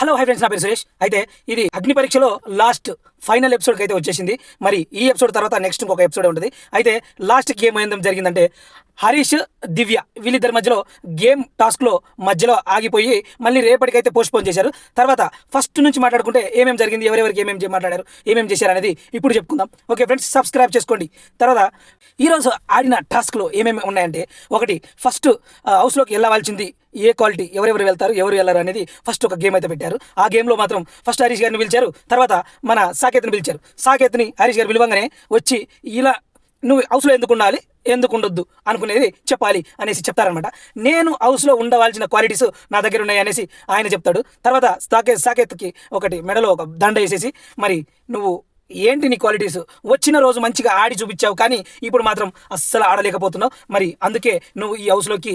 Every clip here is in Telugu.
హలో హై ఫ్రెండ్స్ నా పేరు సురేష్. అయితే ఇది అగ్ని పరీక్షలో లాస్ట్ ఫైనల్ ఎపిసోడ్కి అయితే వచ్చేసింది. మరి ఈ ఎపిసోడ్ తర్వాత నెక్స్ట్ ఇంకొక ఎపిసోడ్ ఉంటుంది. అయితే లాస్ట్ గేమ్ జరిగిందంటే హరీష్ దివ్య వీళ్ళిద్దరి మధ్యలో గేమ్ టాస్క్లో మధ్యలో ఆగిపోయి మళ్ళీ రేపటికైతే పోస్ట్పోన్ చేశారు. తర్వాత ఫస్ట్ నుంచి మాట్లాడుకుంటే ఏమేమి జరిగింది ఎవరెవరికి ఏమేమి మాట్లాడారు ఏమేమి చేశారు అనేది ఇప్పుడు చెప్పుకుందాం. ఓకే ఫ్రెండ్స్ సబ్స్క్రైబ్ చేసుకోండి. తర్వాత ఈరోజు ఆడిన టాస్క్లో ఏమేమి ఉన్నాయంటే ఒకటి ఫస్ట్ హౌస్లోకి వెళ్ళవలసింది ఏ క్వాలిటీ ఎవరెవరు వెళ్తారు ఎవరు వెళ్ళారు అనేది ఫస్ట్ ఒక గేమ్ అయితే పెట్టారు. ఆ గేమ్లో మాత్రం ఫస్ట్ హరీష్ గారిని పిలిచారు తర్వాత మన సాకేత్ని పిలిచారు. సాకేత్ని హరీష్ గారు పిలవంగానే వచ్చి ఇలా నువ్వు హౌస్లో ఎందుకు ఉండాలి ఎందుకు ఉండొద్దు అనుకునేది చెప్పాలి అనేసి చెప్తారనమాట నేను హౌస్లో ఉండవలసిన క్వాలిటీస్ నా దగ్గర ఉన్నాయి అనేసి ఆయన చెప్తాడు. తర్వాత సాకేత్ సాకేత్కి ఒకటి మెడలో ఒక దండ వేసేసి మరి నువ్వు ఏంటి నీ క్వాలిటీస్ వచ్చిన రోజు మంచిగా ఆడి చూపించావు కానీ ఇప్పుడు మాత్రం అస్సలు ఆడలేకపోతున్నావు. మరి అందుకే నువ్వు ఈ హౌస్లోకి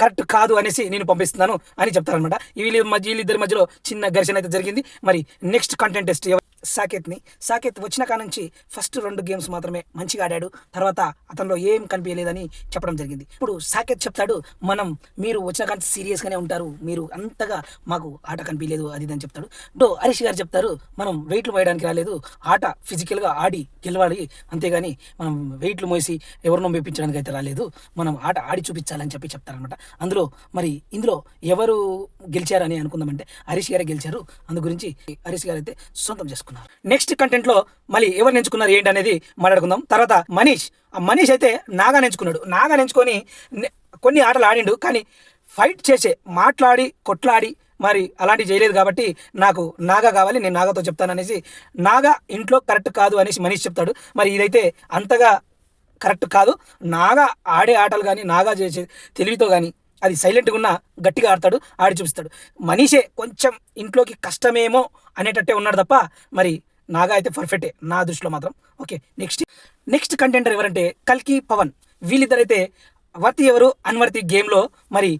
కరెక్ట్ కాదు అనేసి నేను పంపిస్తున్నాను అని చెప్తారనమాట వీళ్ళ మధ్య వీళ్ళిద్దరి మధ్యలో చిన్న ఘర్షణ అయితే జరిగింది. మరి నెక్స్ట్ కంటెంట్ టెస్ట్ సాకేత్ని. సాకేత్ వచ్చిన కాడ నుంచి ఫస్ట్ రెండు గేమ్స్ మాత్రమే మంచిగా ఆడాడు. తర్వాత అతనిలో ఏం కనిపించలేదని చెప్పడం జరిగింది. ఇప్పుడు సాకేత్ చెప్తాడు మనం మీరు వచ్చిన కానీ సీరియస్గానే ఉంటారు. మీరు అంతగా మాకు ఆట కనిపించలేదు అది ఇది అని చెప్తాడు. డో హరీష్ గారు చెప్తారు మనం వెయిట్లు మోయడానికి రాలేదు. ఆట ఫిజికల్గా ఆడి గెలవాలి. అంతేగాని మనం వెయిట్లు మోసి ఎవరినో మెప్పించడానికి అయితే రాలేదు. మనం ఆట ఆడి చూపించాలని చెప్పి చెప్తారనమాట అందులో మరి ఇందులో ఎవరు గెలిచారని అనుకుందామంటే హరీష్ గారే గెలిచారు. అందు గురించి హరీష్ గారు అయితే సొంతం చేసుకున్నారు. నెక్స్ట్ కంటెంట్లో మళ్ళీ ఎవరు ఎంచుకున్నారు ఏంటి అనేది మాట్లాడుకుందాం. తర్వాత మనీష్. ఆ మనీష్ అయితే నాగా ఎంచుకున్నాడు. నాగా ఎంచుకొని కొన్ని ఆటలు ఆడిండు కానీ ఫైట్ చేసే మాట్లాడి కొట్లాడి మరి అలాంటివి చేయలేదు కాబట్టి నాకు నాగా కావాలి నేను నాగాతో చెప్తాననేసి నాగా ఇంట్లో కరెక్ట్ కాదు అనేసి మనీష్ చెప్తాడు. మరి ఇదైతే అంతగా కరెక్ట్ కాదు. నాగా ఆడే ఆటలు కానీ నాగా చేసే తెలివితో కానీ అది సైలెంట్గా ఉన్న గట్టిగా ఆడతాడు ఆడి చూపిస్తాడు. మనీషే కొంచెం ఇంట్లోకి కష్టమేమో అనేటట్టే ఉన్నాడు తప్ప మరి నాగా అయితే పర్ఫెక్టే నా దృష్టిలో మాత్రం. Okay next. నెక్స్ట్ కంటెంటర్ ఎవరంటే కల్కి పవన్. వీళ్ళిద్దరైతే వర్తి ఎవరు అన్వర్తి గేమ్లో మరి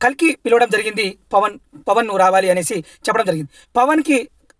కల్కి పిలవడం జరిగింది పవన్ పవన్ నువ్వు రావాలి అనేసి చెప్పడం జరిగింది. పవన్కి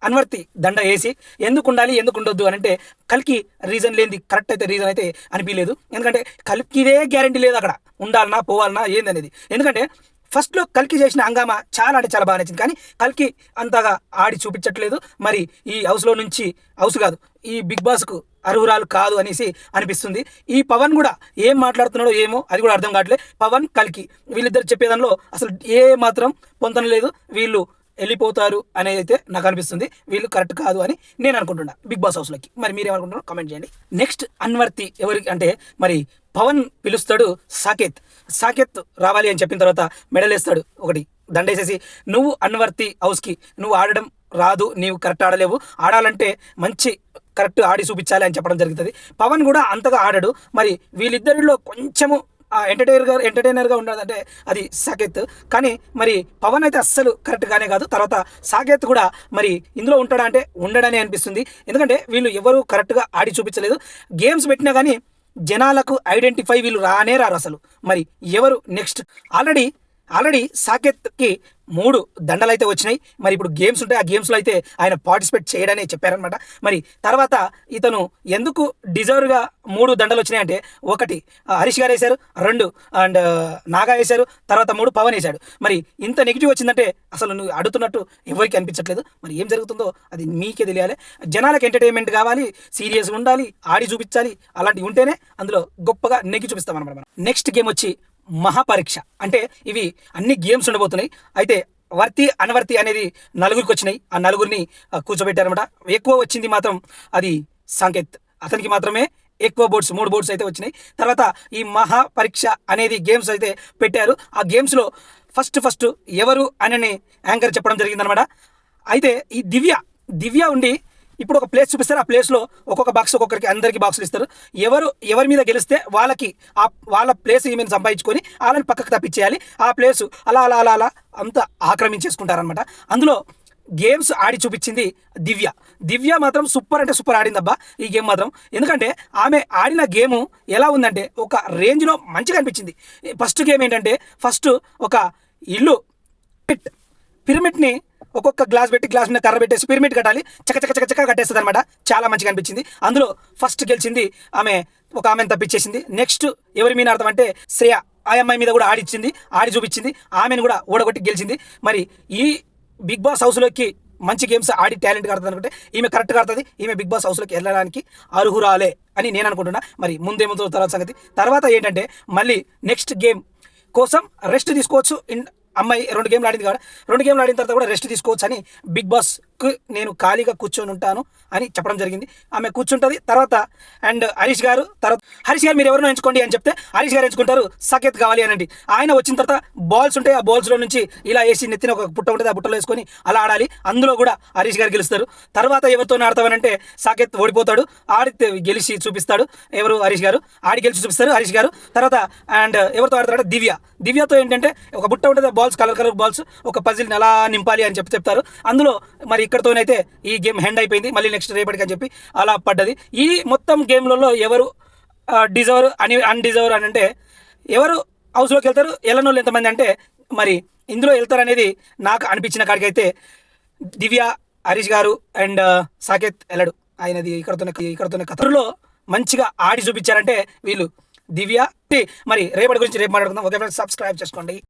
అన్వర్తి దండ వేసి ఎందుకు ఉండాలి ఎందుకు ఉండొద్దు అని అంటే కల్కి రీజన్ లేనిది కరెక్ట్ అయితే రీజన్ అయితే అనిపించలేదు. ఎందుకంటే కలికిదే గ్యారంటీ లేదు అక్కడ. ఉండాలనా పోవాలనా ఏందనేది. ఎందుకంటే ఫస్ట్లో కల్కి చేసిన హంగామా చాలా అంటే చాలా బాగా నచ్చింది. కానీ కల్కి అంతగా ఆడి చూపించట్లేదు. మరి ఈ హౌస్లో నుంచి హౌస్ కాదు ఈ బిగ్ బాస్కు అర్హురాలు కాదు అనేసి అనిపిస్తుంది. ఈ పవన్ కూడా ఏం మాట్లాడుతున్నాడో ఏమో అది కూడా అర్థం కావట్లేదు. పవన్ కల్కి వీళ్ళిద్దరు చెప్పేదానిలో అసలు ఏ మాత్రం పొందడం లేదు. వీళ్ళు వెళ్ళిపోతారు అనేది అయితే నాకు అనిపిస్తుంది. వీళ్ళు కరెక్ట్ కాదు అని నేను అనుకుంటున్నా. బిగ్ బాస్ హౌస్లోకి. మరి మీరేమనుకుంటున్నారో కామెంట్ చేయండి. నెక్స్ట్ అన్వర్తి ఎవరికి అంటే మరి పవన్ పిలుస్తాడు సాకేత్. సాకేత్ రావాలి అని చెప్పిన తర్వాత మెడలేస్తాడు. ఒకటి దండేసేసి నువ్వు అన్వర్తి హౌస్కి నువ్వు ఆడడం రాదు నీవు కరెక్ట్ ఆడలేవు. ఆడాలంటే మంచి కరెక్ట్ ఆడి చూపించాలి అని చెప్పడం జరుగుతుంది. పవన్ కూడా అంతగా ఆడాడు. మరి వీళ్ళిద్దరిలో కొంచెము ఎంటర్టైనర్గా ఎంటర్టైనర్గా అంటే అది సాకేత్. కానీ మరి పవన్ అయితే అస్సలు కరెక్ట్గానే కాదు. తర్వాత సాకేత్ కూడా మరి ఇందులో ఉంటాడా అంటే ఉండడనే అనిపిస్తుంది. ఎందుకంటే వీళ్ళు ఎవరు కరెక్ట్గా ఆడి చూపించలేదు. గేమ్స్ పెట్టినా కానీ జనాలకు ఐడెంటిఫై వీళ్ళు రానే రారు అసలు. మరి ఎవరు నెక్స్ట్ ఆల్రెడీ ఆల్రెడీ సాకేత్కి మూడు దండలు అయితే వచ్చినాయి. మరి ఇప్పుడు గేమ్స్ ఉంటాయి ఆ గేమ్స్లో అయితే ఆయన పార్టిసిపేట్ చేయడనే చెప్పారనమాట మరి తర్వాత ఇతను ఎందుకు డిజర్వ్గా మూడు దండలు వచ్చినాయంటే ఒకటి హరీష్ గారు వేశారు రెండు అండ్ నాగా వేశారు తర్వాత మూడు పవన్ వేశాడు. మరి ఇంత నెగిటివ్ వచ్చిందంటే అసలు నువ్వు అడుగుతున్నట్టు ఎవరికి అనిపించట్లేదు. మరి ఏం జరుగుతుందో అది మీకే తెలియాలి. జనాలకు ఎంటర్టైన్మెంట్ కావాలి సీరియస్గా ఉండాలి ఆడి చూపించాలి అలాంటివి ఉంటేనే అందులో గొప్పగా నెగ్గి చూపిస్తాం అనమాట మనం. నెక్స్ట్ గేమ్ వచ్చి మహాపరీక్ష. అంటే ఇవి అన్ని గేమ్స్ ఉండబోతున్నాయి. అయితే వర్తి అనవర్తి అనేది నలుగురికి వచ్చినాయి. ఆ నలుగురిని కూర్చోబెట్టారనమాట ఎక్కువ వచ్చింది మాత్రం అది సంకేత్. అతనికి మాత్రమే ఎక్కువ బోర్డ్స్ మూడు బోర్డ్స్ అయితే వచ్చినాయి. తర్వాత ఈ మహా పరీక్ష అనేది గేమ్స్ అయితే పెట్టారు. ఆ గేమ్స్లో ఫస్ట్ ఫస్ట్ ఎవరు అని యాంకర్ చెప్పడం జరిగిందనమాట అయితే ఈ దివ్య దివ్య ఉండి ఇప్పుడు ఒక ప్లేస్ చూపిస్తారు. ఆ ప్లేస్లో ఒక్కొక్క బాక్స్ ఒక్కొక్కరికి అందరికీ బాక్సులు ఇస్తారు. ఎవరు ఎవరి మీద గెలిస్తే వాళ్ళకి ఆ వాళ్ళ ప్లేస్ ఈమెను సంపాదించుకొని వాళ్ళని పక్కకు తప్పించేయాలి. ఆ ప్లేస్ అలా అలా అలా అలా అంతా ఆక్రమించేసుకుంటారనమాట అందులో గేమ్స్ ఆడి చూపించింది దివ్య. దివ్య మాత్రం సూపర్ అంటే సూపర్ ఆడిందబ్బా. ఈ గేమ్ మాత్రం. ఎందుకంటే ఆమె ఆడిన గేము ఎలా ఉందంటే ఒక రేంజ్లో మంచిగా అనిపించింది. ఫస్ట్ గేమ్ ఏంటంటే ఫస్ట్ ఒక ఇల్లు పిట్ పిరమిడ్ని ఒక్కొక్క గ్లాస్ పెట్టి గ్లాస్ మీద కర్ర పెట్టేసి పిరమిడ్ కట్టాలి. చక చక చక చక కట్టేస్తుంది అనమాట చాలా మంచిగా అనిపించింది. అందులో ఫస్ట్ గెలిచింది ఆమె ఒక ఆమెను తప్పించేసింది. నెక్స్ట్ ఎవరి మీద అర్థం అంటే శ్రేయ. ఆ అమ్మాయి మీద కూడా ఆడిచ్చింది ఆడి చూపించింది. ఆమెను కూడా ఓడగొట్టి గెలిచింది. మరి ఈ బిగ్ బాస్ హౌస్లోకి మంచి గేమ్స్ ఆడి టాలెంట్ కడుతుంది అనుకుంటే ఈమె కరెక్ట్గా ఆడుతుంది ఈమె బిగ్ బాస్ హౌస్లోకి వెళ్ళడానికి అర్హురాలే అని నేను అనుకుంటున్నా. మరి ముందేముందో తర్వాత సంగతి. తర్వాత ఏంటంటే మళ్ళీ నెక్స్ట్ గేమ్ కోసం రెస్ట్ తీసుకోవచ్చు. ఇన్ అమ్మాయి రెండు గేమ్లు ఆడింది కాబట్టి రెండు గేమ్లు ఆడిన తర్వాత కూడా రెస్ట్ తీసుకోవచ్చు అని బిగ్ బాస్ నేను ఖాళీగా కూర్చొని ఉంటాను అని చెప్పడం జరిగింది. ఆమె కూర్చుంటుంది. తర్వాత అండ్ హరీష్ గారు తర్వాత హరీష్ గారు మీరు ఎవరినో ఎంచుకోండి అని చెప్తే హరీష్ గారు ఎంచుకుంటారు సాకేత్ కావాలి అనండి ఆయన వచ్చిన తర్వాత బాల్స్ ఉంటాయి. ఆ బాల్స్లో నుంచి ఇలా వేసి నెత్తిన ఒక బుట్ట ఉంటుంది. ఆ బుట్టలో వేసుకొని అలా ఆడాలి. అందులో కూడా హరీష్ గారు గెలుస్తారు. తర్వాత ఎవరితో ఆడతామనంటే సాకేత్ ఓడిపోతాడు. ఆడితే గెలిచి చూపిస్తాడు. ఎవరు? హరీష్ గారు. ఆడి గెలిచి చూపిస్తారు హరీష్ గారు. తర్వాత అండ్ ఎవరితో ఆడతాడంటే దివ్య. దివ్యతో ఏంటంటే ఒక బుట్ట ఉంటుంది. ఆ బాల్స్ కలర్ కలర్ బాల్స్ ఒక పజిల్ని ఎలా నింపాలి అని చెప్పి చెప్తారు. అందులో మరి ఇక్కడతోనైతే ఈ గేమ్ హెండ్ అయిపోయింది. మళ్ళీ నెక్స్ట్ రేపటికి అని చెప్పి అలా పడ్డది. ఈ మొత్తం గేమ్లలో ఎవరు డిజర్వ్ అని అన్డిజర్వ్ అని అంటే ఎవరు హౌస్లోకి వెళ్తారు ఎల్లనోళ్ళు ఎంతమంది అంటే మరి ఇందులో వెళ్తారు అనేది నాకు అనిపించిన కాడికి అయితే దివ్య హరీష్ గారు అండ్ సాకేత్ వెళ్ళడు ఆయనది ఇక్కడతోనే ఇక్కడతోనే కథలో మంచిగా ఆడి చూపించారంటే వీళ్ళు దివ్య మరి రేపటి గురించి రేపు మాట్లాడుకుందాం. ఓకే ఫ్రెండ్స్ సబ్స్క్రైబ్ చేసుకోండి.